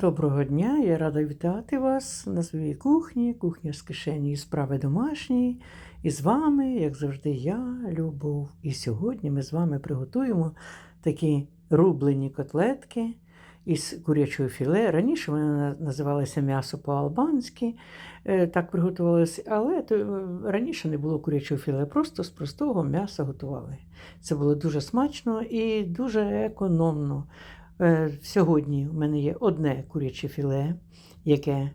Доброго дня, я рада вітати вас на своїй кухні, кухня з кишені і справи домашні. І з вами, як завжди, я, Любов. І сьогодні ми з вами приготуємо такі рублені котлетки із курячого філе. Раніше вони на- називалися м'ясо по-албанськи, е, так приготувалося, але е, раніше не було курячого філе, просто з простого м'яса готували. Це було дуже смачно і дуже економно. Е, Сьогодні у мене є одне куряче філе, яке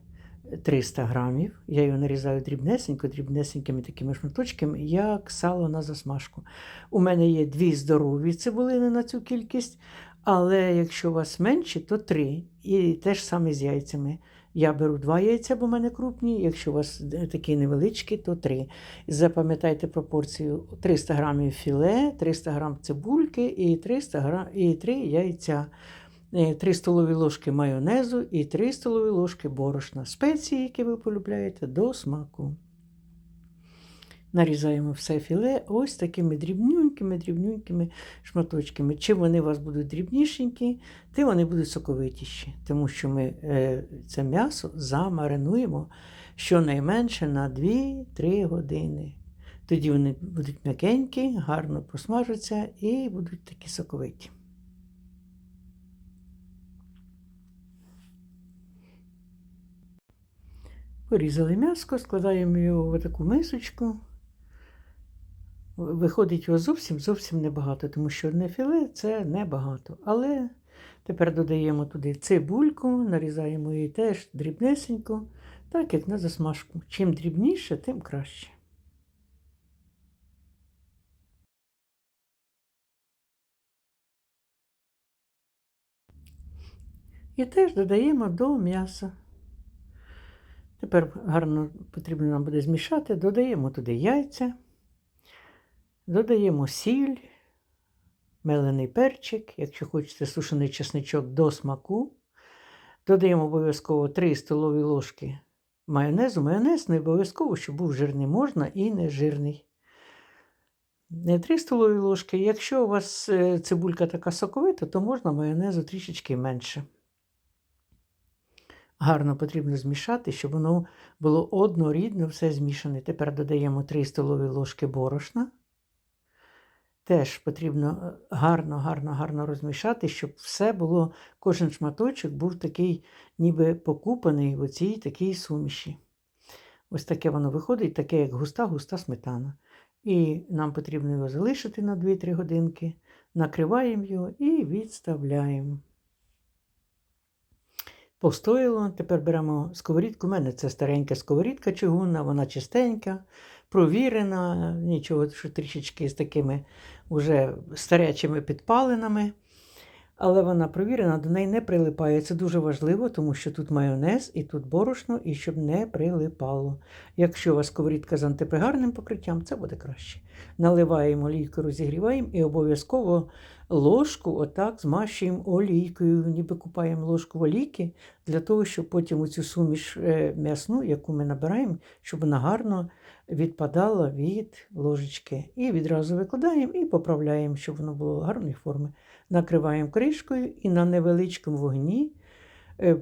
300 грамів. Я його нарізаю дрібнесенько, дрібнесенькими такими шматочками, як сало на засмажку. У мене є дві здорові цибулини на цю кількість, але якщо у вас менші, то три. І те ж саме з яйцями. Я беру два яйця, бо в мене крупні. Якщо у вас е, такі невеличкі, то три. Запам'ятайте пропорцію 300 грамів філе, 300 грам цибульки і 300 грам, і 3 яйця. 3 столові ложки майонезу і 3 столові ложки борошна. Спеції, які ви полюбляєте, до смаку. Нарізаємо все філе ось такими дрібнюнькими, дрібнюнькими шматочками. Чим вони у вас будуть дрібнішенькі, тим вони будуть соковитіші, тому що ми е, це м'ясо замаринуємо щонайменше на 2-3 години. Тоді вони будуть м'якенькі, гарно просмажаться і будуть такі соковиті. Порізали м'яско, складаємо його в таку мисочку. Виходить його зовсім зовсім небагато, тому що одне філе це небагато. Але тепер додаємо туди цибульку, нарізаємо її теж дрібнесенько, так як на засмажку. Чим дрібніше, тим краще. І теж додаємо до м'яса. Тепер гарно потрібно нам буде змішати, додаємо туди яйця, додаємо сіль, мелений перчик, якщо хочете сушений чесничок до смаку. Додаємо обов'язково 3 столові ложки майонезу. Майонез не обов'язково, щоб був жирний, можна і не жирний. 3 столові ложки. Якщо у вас е, цибулька така соковита, то можна майонезу трішечки менше. Гарно потрібно змішати, щоб воно було однорідно все змішане. Тепер додаємо 3 столові ложки борошна. Теж потрібно гарно, гарно, гарно розмішати, щоб все було, кожен шматочок був такий, ніби покупаний в цій такій суміші. Ось таке воно виходить, таке, як густа-густа сметана. І нам потрібно його залишити на 2-3 годинки, накриваємо його і відставляємо. Постояло, тепер беремо сковорідку. У мене це старенька сковорідка чугунна, вона чистенька, провірена, нічого, що трішечки з такими вже старячими підпалинами. Але вона провірена, до неї не прилипає. Це дуже важливо, тому що тут майонез і тут борошно, і щоб не прилипало. Якщо у вас сковорідка з антипригарним покриттям, це буде краще. Наливаємо олійку, розігріваємо і обов'язково ложку отак змащуємо олійкою, ніби купаємо ложку олійки, для того, щоб потім у цю суміш е, м'ясну, яку ми набираємо, щоб вона гарно відпадала від ложечки. І відразу викладаємо і поправляємо, щоб воно було гарної форми. Накриваємо кришкою і на невеличкому вогні е,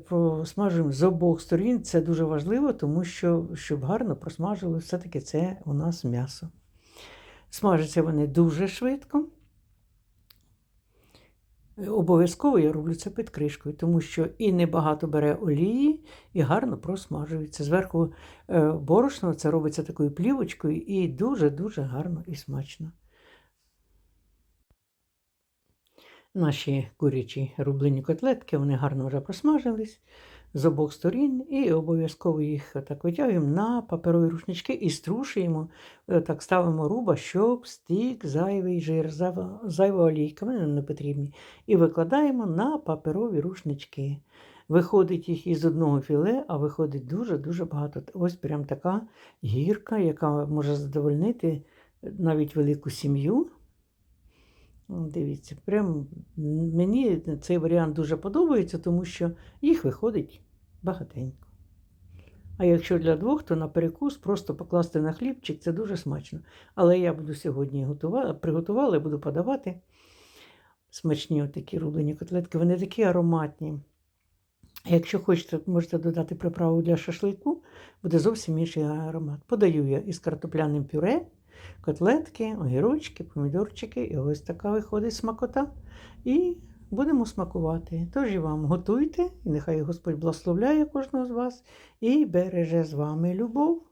з обох сторін. Це дуже важливо, тому що щоб гарно просмажило, все-таки це у нас м'ясо. Смажаться вони дуже швидко. Обов'язково я роблю це під кришкою, тому що і небагато бере олії, і гарно просмажується. Зверху е, борошно це робиться такою плівочкою і дуже-дуже гарно і смачно. Наші курячі рублені котлетки вони гарно вже просмажились з обох сторін, і обов'язково їх так витягуємо на паперові рушнички і струшуємо, е, так ставимо руба, щоб стік зайвий жир, зайва, олійка, вони нам не потрібні. І викладаємо на паперові рушнички. Виходить їх із одного філе, а виходить дуже-дуже багато. Ось прям така гірка, яка може задовольнити навіть велику сім'ю. Дивіться, прям мені цей варіант дуже подобається, тому що їх виходить багатенько. А якщо для двох, то на перекус просто покласти на хлібчик це дуже смачно. Але я буду сьогодні готувати, приготувала і буду подавати смачні такі рублені котлетки. Вони такі ароматні. Якщо хочете, можете додати приправу для шашлику, буде зовсім інший аромат. Подаю я із картопляним пюре, котлетки, огірочки, помідорчики. І ось така виходить смакота. І будемо смакувати. Тож і вам готуйте, і нехай Господь благословляє кожного з вас і береже з вами любов.